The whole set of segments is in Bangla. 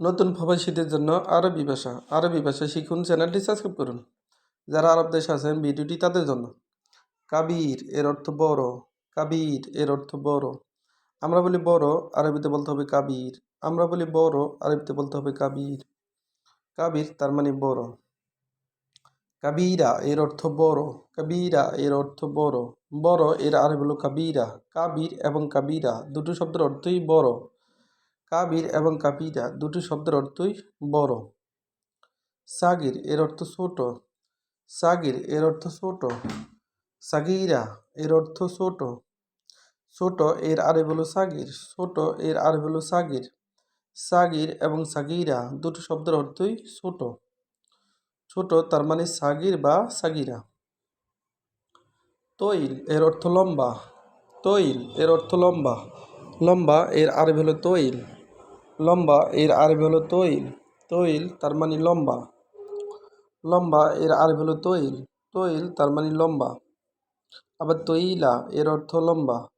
নতুন প্রবাসীদের জন্য আরবি ভাষা আরবি ভাষা শিখুন, চ্যানেলটি সাবস্ক্রাইব করুন। যারা আরব দেশে আছেন, ভিডিওটি তাদের জন্য। কাবির এর অর্থ বড়, কাবির এর অর্থ বড়। আমরা বলি বড়, আরবিতে বলতে হবে কাবির। আমরা বলি বড়, আরবিতে বলতে হবে কাবির। কাবির তার মানে বড়। কাবিরা এর অর্থ বড়, কাবিরা এর অর্থ বড়। বড় এর আরবি হলো কাবিরা, কাবির এবং কাবিরা, দুটো শব্দের অর্থই বড়। কাবির এবং কাবিরা দুটি শব্দের অর্থই বড়। সাগির এর অর্থ ছোট। সাগির এর অর্থ ছোট। সাগিরা এর অর্থ ছোট। ছোট এর আরবি হলো সাগির, ছোট এর আরবি হলো সাগির। সাগির এবং সাগিরা দুটো শব্দের অর্থই ছোট। ছোট তার মানে সাগির বা সাগিরা। তৈল এর অর্থ লম্বা। তৈল এর অর্থ লম্বা। লম্বা এর আরবি হলো তৈল। লম্বা, এর আরবি হলো তৈল। তৈল, তার মানে লম্বা। লম্বা, এর আরবি হলো তৈল। তৈল, তার মানে লম্বা। আবার তৈলা, এর অর্থ লম্বা।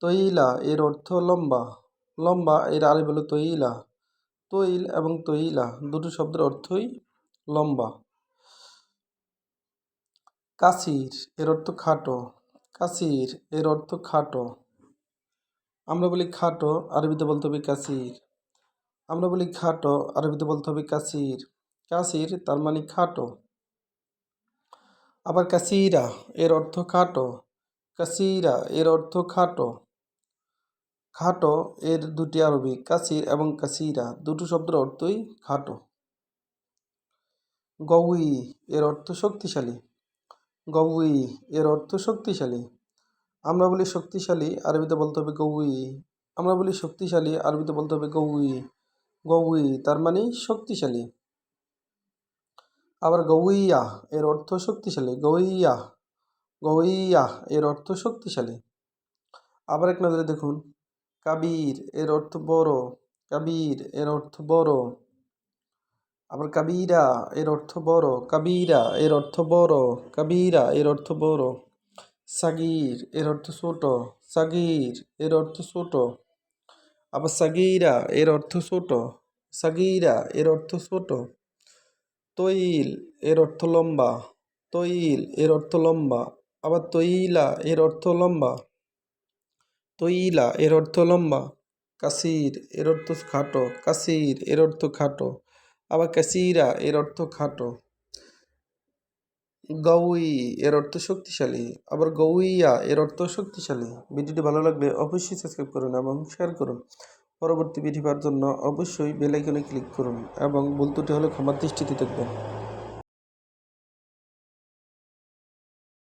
তৈলা, এর অর্থ লম্বা। লম্বা, এর আরবি হলো তৈলা। তৈল এবং তৈলা, দুটো শব্দের অর্থই লম্বা। কাসির, এর অর্থ খাটো। কাসির, এর অর্থ খাটো। আমরা বলি খাটো, আরবিতে বলতে হবে কাসির। আমরা বলি খাটো, আরবিতে বলতে হবে কাসির। কাসির তার মানে খাটো। আবার কাসিরা, এর অর্থ খাটো। কাসিরা, এর অর্থ খাটো। খাটো, এর দুটি আরবি, কাসির এবং কাসিরা। দুটো শব্দের অর্থই খাটো। গউই, এর অর্থ শক্তিশালী। গউই, এর অর্থ শক্তিশালী। আমরা বলি শক্তিশালী, আরবিতে বলতে হবে গউই। আমরা বলি শক্তিশালী, আরবিতে বলতে হবে গউই। গউই তার মানে শক্তিশালী। আবার গউইয়া এর অর্থ শক্তিশালী। গউইয়া গউইয়া এর অর্থ শক্তিশালী। আবার এক নজরে দেখুন। কাবির, এর অর্থ বড়। কাবির, এর অর্থ বড়। আবার কাবিরা, এর অর্থ বড়। কাবিরা, এর অর্থ বড়। কাবিরা, এর অর্থ বড়। সাগির, এর অর্থ ছোট। সাগির, এর অর্থ ছোট। আবার সাগিরা, এর অর্থ ছোট। সাগিরা, এর অর্থ ছোট। তৈল, এর অর্থ লম্বা। তৈল, এর অর্থ লম্বা। আবার তৈলা, এর অর্থ লম্বা। তৈলা, এর অর্থ লম্বা। কাসির, এর অর্থ খাটো। কাসির, এর অর্থ খাটো। আবার কাসিরা, এর অর্থ খাটো। গউই এর অর্থ শক্তিশালী, আবার গউইয়া এর অর্থ শক্তিশালী। ভিডিওটি ভালো লাগলে অবশ্যই সাবস্ক্রাইব করুন এবং শেয়ার করুন। পরবর্তী ভিডিও পাওয়ার জন্য অবশ্যই বেলাইকনে ক্লিক করুন এবং বলতুটি হলে ক্ষমার দৃষ্টিতে দেখবেন।